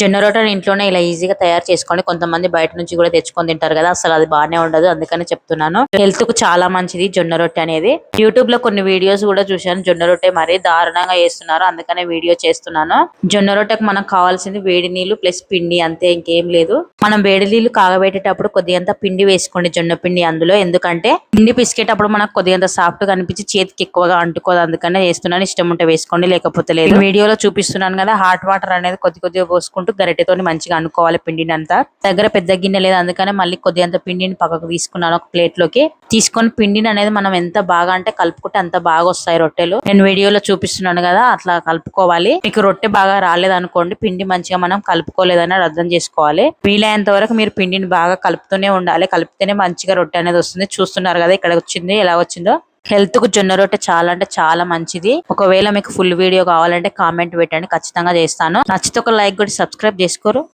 జొన్న రొట్టెని ఇంట్లోనే ఇలా ఈజీగా తయారు చేసుకోండి కొంతమంది బయట నుంచి కూడా తెచ్చుకొని తింటారు కదా అసలు అది బాగానే ఉండదు అందుకని చెప్తున్నాను. హెల్త్కు చాలా మంచిది జొన్న రొట్టె అనేది. యూట్యూబ్లో కొన్ని వీడియోస్ కూడా చూశాను జొన్న రొట్టె మరీ దారుణంగా చేస్తున్నారు అందుకనే వీడియో చేస్తున్నాను. జొన్న రొట్టెకు మనకు కావాల్సింది వేడి నీళ్ళు ప్లస్ పిండి అంతే ఇంకేం లేదు. మనం వేడి నీళ్ళు కాగబెట్టేటప్పుడు కొద్దిగంత పిండి వేసుకోండి జొన్న పిండి అందులో ఎందుకంటే పిండి పిసికేటప్పుడు మనకు కొద్దిగంత సాఫ్ట్గా అనిపించి చేతికి ఎక్కువగా అంటుకోదు అందుకనే చేస్తున్నాను. ఇష్టం ఉంటే వేసుకోండి లేకపోతే లేదు. వీడియోలో చూపిస్తున్నాను కదా హాట్ వాటర్ అనేది కొద్ది కొద్దిగా పోసుకుంటూ గరిటెతోని మంచిగా అనుకోవాలి పిండిని అంతా దగ్గర పెద్ద గిన్నె లేదు అందుకనే మళ్ళీ కొద్దిగంత పిండిని పక్కకు తీసుకున్నాను ఒక ప్లేట్లోకి తీసుకొని పిండిని అనేది మనం ఎంత బాగా అంటే కలుపుకుంటే అంత బాగా వస్తాయి రొట్టెలు. నేను వీడియోలో చూపిస్తున్నాను కదా అట్లా కలుపుకోవాలి. మీకు రొట్టె బాగా రాలేదనుకోండి పిండి మంచిగా మనం కలుపుకోలేదని అర్థం చేసుకోవాలి. వీలైనంత వరకు మీరు పిండిని బాగా కలుపుతూనే ఉండాలి. కలిపితేనే మంచిగా రొట్టె అనేది వస్తుంది. చూస్తున్నారు కదా ఇక్కడ వచ్చింది ఎలా వచ్చిందో. హెల్త్కు జొన్న రొట్టె చాలా అంటే చాలా మంచిది. ఒకవేళ మీకు ఫుల్ వీడియో కావాలంటే కామెంట్ పెట్టండి. ఖచ్చితంగా చేస్తాను. నచ్చితే ఒక లైక్ కూడా సబ్స్క్రైబ్ చేసుకోరు.